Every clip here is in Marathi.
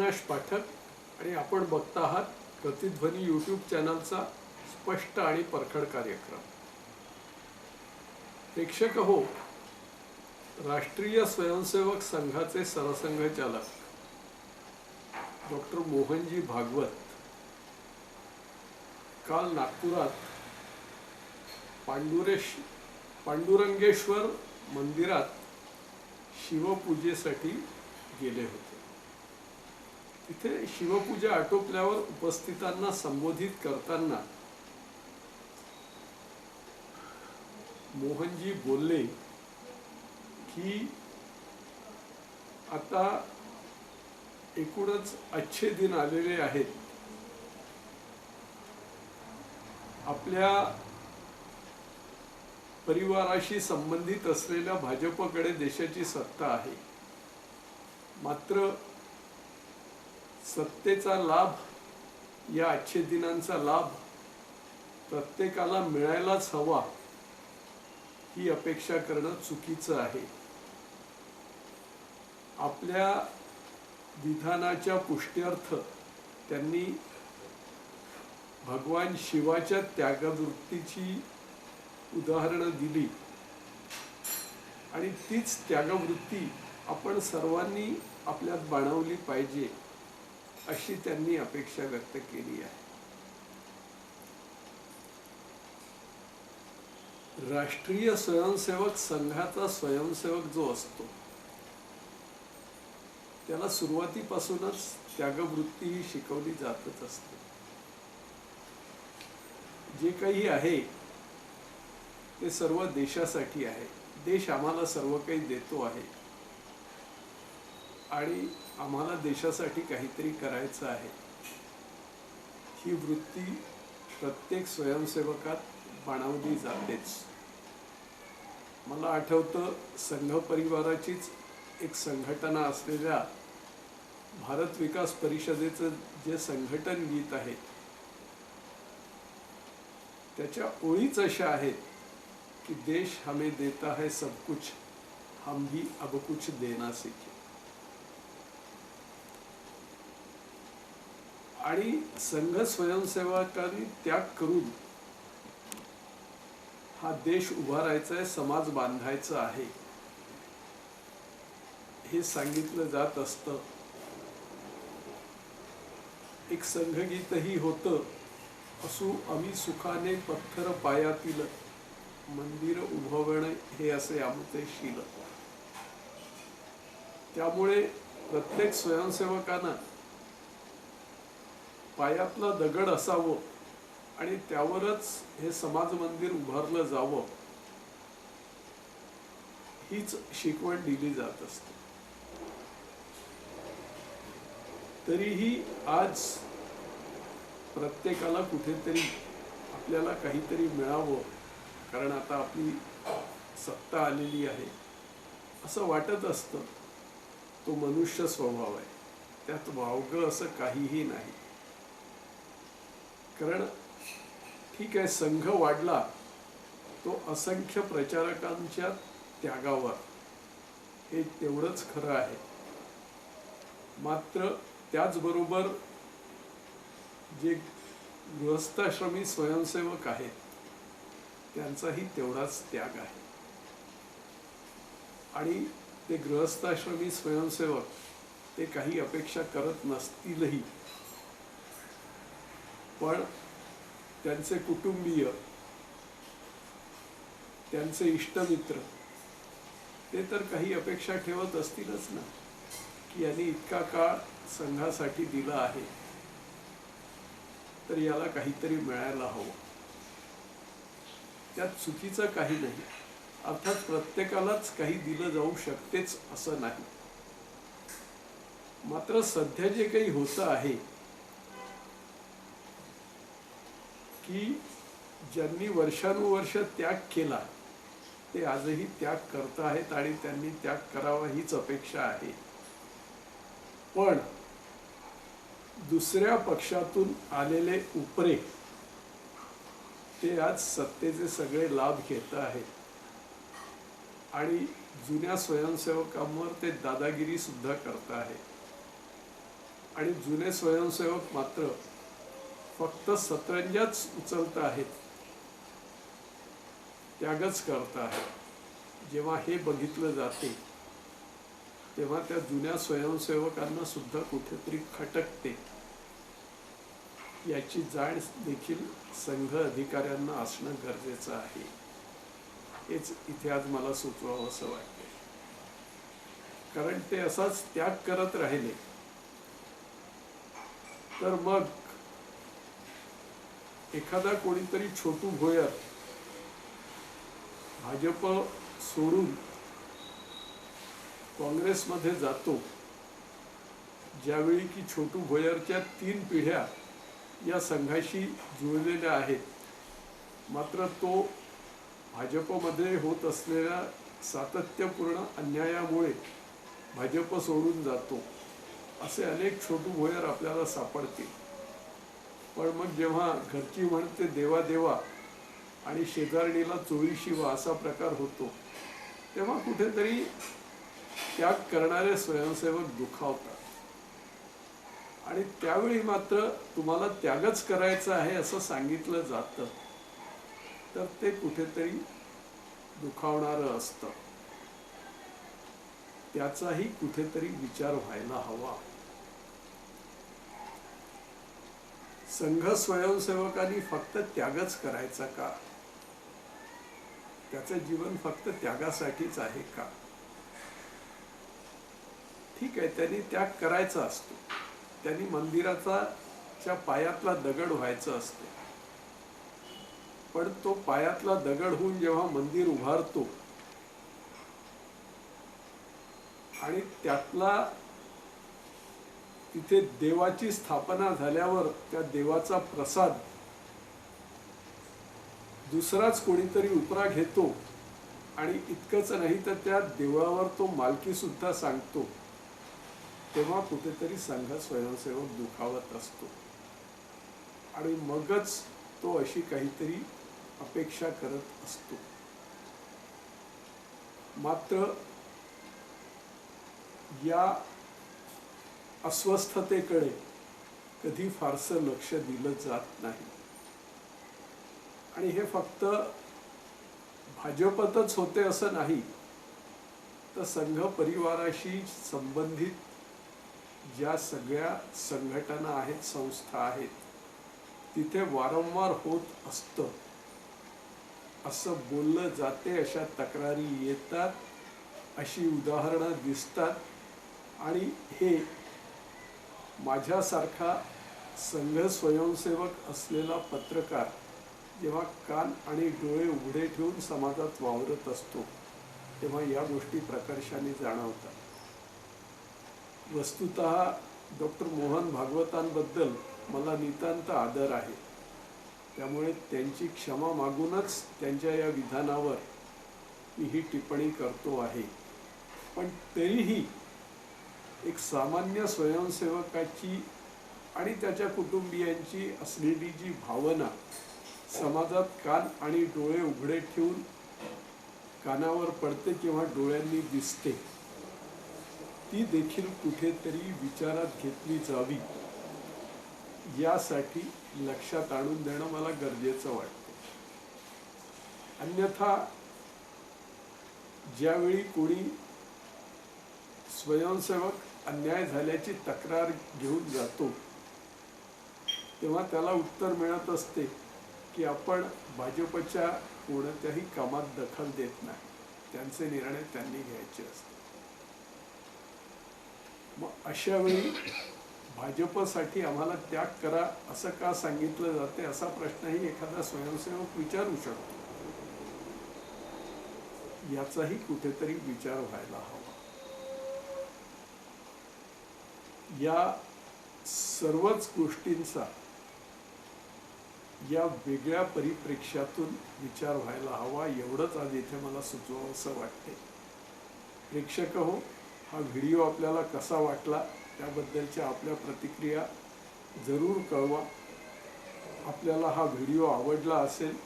अविनाश पाठक आणि आपण बघता आहात प्रतिध्वनी यूट्यूब चॅनलचा स्पष्ट आणि परखड कार्यक्रम. प्रेक्षक हो राष्ट्रीय स्वयंसेवक संघाचे सरसंघचालक डॉक्टर मोहनजी भागवत काल नागपुरात पांडुरेश पांडुरंगेश्वर मंदिरात शिवपूजेसाठी गेले होते. तिथे शिवपूजा आटोपल्यावर उपस्थितांना संबोधित करताना मोहनजी बोलले की आता एकूणच अच्छे दिन आलेले आहेत. आपल्या परिवाराशी संबंधित असलेल्या भाजपकडे देशाची सत्ता आहे. मात्र सत्तेचा लाभ या आजचे दिनांचा लाभ प्रत्येकाला मिळायलाच हवा ही अपेक्षा करणं चुकीचं आहे. आपल्या विधानाच्या पुष्ट्यर्थ त्यांनी भगवान शिवाच्या त्यागवृत्तीची उदाहरणं दिली. आणि तीच त्यागवृत्ती आपण सर्वांनी आपल्यात बाणवली पाहिजे. अशी त्यांनी अपेक्षा व्यक्त केली आहे. राष्ट्रीय स्वयंसेवक संघाचा स्वयंसेवक जो असतो त्याला सुरुवातीपासूनच त्यागवृत्ती ही शिकवली जातच असते. जे काही आहे ते सर्व देशासाठी आहे. देश आम्हाला सर्व काही देतो आहे. आणि आम्हाला देशासाठी काहीतरी करायचं आहे. ही वृत्ती प्रत्येक स्वयंसेवकात बाणवली जातेच. मला आठवतं संघ परिवाराचीच एक संघटना असलेल्या भारत विकास परिषदेचं जे संघटन गीत आहे त्याच्या ओळीच अशा आहेत कि देश हमें देता है सब कुछ हम भी अब कुछ देना सीखे. आणि संघ स्वयंसेवकांनी त्याग करून हा देश उभारायचा आहे समाज बांधायचा आहे. हे सांगितलं जात असतं. एक संघगीतही होतं. असू आम्ही सुखाने पत्थर पायातील मंदिर उभवणे हे असे आमचे शील. त्यामुळे प्रत्येक स्वयंसेवकानं पायातलं दगड असावं आणि त्यावरच हे समाज मंदिर उभारलं जावं हीच शिकवण दिली जात असते. तरीही आज प्रत्येकाला कुठेतरी आपल्याला काहीतरी मिळावं कारण आता आपली सत्ता आलेली आहे असं वाटत असतं. तो मनुष्य स्वभाव आहे. त्यात वावगं असं काहीही नाही. कारण ठीक आहे संघ वाढला तो असंख्य प्रचारकांच्या त्यागावर. हे तेवढंच खरं आहे. मात्र त्याचबरोबर जे गृहस्थाश्रमी स्वयंसेवक आहेत त्यांचाही तेवढाच त्याग आहे. आणि ते गृहस्थाश्रमी स्वयंसेवक ते काही अपेक्षा करत नसतीलही. पण त्यांचे कुटुंबीय त्यांचे इष्टमित्र ते तर काही अपेक्षा ठेवत असतीलच ना की यांनी इतका काळ संघासाठी दिला आहे. तर याला काहीतरी मिळायला हवं. त्यात चुकीचं काही नाही. अर्थात प्रत्येकालाच काही दिलं जाऊ शकतेच असं नाही. मात्र सध्या जे काही होतं आहे की ज्यांनी वर्षानुवर्ष त्याग केला ते आजही त्याग करत आहेत आणि त्यांनी त्याग करावा हीच अपेक्षा आहे. पण दुसऱ्या पक्षातून आलेले उपरे ते आज सत्तेचे सगळे लाभ घेत आहेत. आणि जुन्या स्वयंसेवकांवर ते दादागिरी सुद्धा करत आहे आणि जुने स्वयंसेवक मात्र फक्त सतरंजाच उचलत आहेत. त्यागच करत आहेत. जेव्हा हे बघितलं जाते तेव्हा त्या जुन्या स्वयंसेवकांना सुद्धा कुठेतरी खटकते. याची जाण देखील संघ अधिकाऱ्यांना असणं गरजेचं आहे. हेच इथे आज मला सुचवावं असं वाटतंय. कारण ते असाच त्याग करत राहिले. तर मग एखादा कोणीतरी छोटू भोयर भाजप सोडून काँग्रेसमध्ये जातो ज्यावेळी की छोटू भोयरच्या तीन पिढ्या या संघाशी जुळलेल्या आहेत. मात्र तो भाजपमध्ये होत असलेल्या सातत्यपूर्ण अन्यायामुळे भाजप सोडून जातो असे अनेक छोटू भोयर आपल्याला सापडतील. पण मग जेव्हा घरची म्हणते देवा देवा आणि शेजारणीला चोळी शिवा असा प्रकार होतो तेव्हा कुठेतरी त्याग करणारे स्वयंसेवक दुखावतात. आणि त्यावेळी मात्र तुम्हाला त्यागच करायचा आहे असं सांगितलं जातं तर ते कुठेतरी दुखावणारं असतं. त्याचाही कुठेतरी विचार व्हायला हवा. संघ स्वयंसेवकांनी फक्त त्यागच करायचा का? त्याचं जीवन फक्त त्यागासाठीच आहे का? ठीक आहे त्यांनी त्याग करायचा असतो. त्यांनी मंदिराचा च्या पायातला दगड व्हायचं असते. पण तो पायातला दगड होऊन जेव्हा मंदिर उभारतो आणि त्यातला तिथे देवाची स्थापना झाल्यावर त्या देवाचा प्रसाद दुसराच कोणीतरी उपरा घेतो आणि इतकंच नाही तर त्या देवळावर तो मालकी सुद्धा सांगतो. तेव्हा कुठेतरी संघ स्वयंसेवक दुखावत असतो. आणि मगच तो अशी काहीतरी अपेक्षा करत असतो. मात्र या अस्वस्थतेकडे कधी फारसं लक्ष दिलं जात नाही. आणि हे फक्त भाजपतच होते असं नाही. तर संघ परिवाराशी संबंधित ज्या सगळ्या संघटना आहेत संस्था आहेत तिथे वारंवार होत असतं. असं बोललं जाते अशा तक्रारी येतात अशी उदाहरणं दिसतात. आणि हे माझ्यासारखा संघ स्वयंसेवक असलेला पत्रकार जेव्हा कान आणि डोळे उघडे ठेवून समाजात वावरत असतो तेव्हा या गोष्टी प्रकर्षाने जाणवतात. वस्तुत डॉक्टर मोहन भागवतांबद्दल मला नितांत आदर आहे. त्यामुळे त्यांची क्षमा मागूनच त्यांच्या या विधानावर मी ही टिप्पणी करतो आहे. पण तरीही एक सामान्य स्वयंसेवकाची आणि त्याच्या कुटुंबियांची असलेली जी भावना समाजात कान आणि डोळे उघडे ठेवून कानावर पडते किंवा डोळ्यांनी दिसते ती देखील कुठेतरी विचारात घेतली जावी. यासाठी लक्षात आणून देणं मला गरजेचं वाटतं. अन्यथा ज्यावेळी कोणी स्वयंसेवक अन्याय झाल्याची तक्रार घेऊन जातो. तेव्हा त्याला उत्तर मिळत असते की आपण भाजपच्या कोणत्याही कामात दखल देत नाही. त्यांचे निर्णय त्यांनी घ्यायचे असते. मग अशा वेळी भाजपसाठी आम्हाला त्याग करा असं का सांगितलं जाते असा प्रश्नही एखादा स्वयंसेवक विचारू शकतो. याचाही कुठेतरी विचार व्हायला हवा. या सर्वच गोष्टींचा या वेगळ्या परिप्रेक्ष्यातून विचार व्हायला हवा एवढंच आज इथे मला सुचवावं असं वाटते प्रेक्षक हो हा व्हिडिओ आपल्याला कसा वाटला त्याबद्दलच्या आपल्या प्रतिक्रिया जरूर कळवा. आपल्याला हा व्हिडिओ आवडला असेल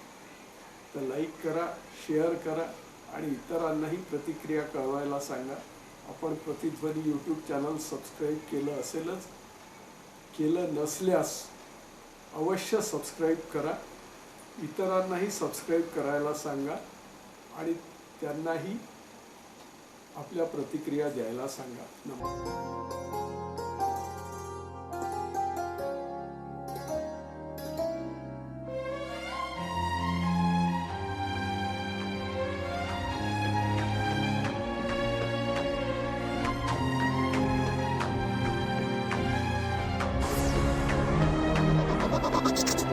तर लाईक करा शेअर करा आणि इतरांनाही प्रतिक्रिया कळवायला सांगा. आपण प्रतिध्वनी यूट्यूब चॅनल सबस्क्राईब केलं असेलच. केलं नसल्यास अवश्य सबस्क्राईब करा. इतरांनाही सबस्क्राईब करायला सांगा आणि त्यांनाही आपल्या प्रतिक्रिया द्यायला सांगा. नमस्कार.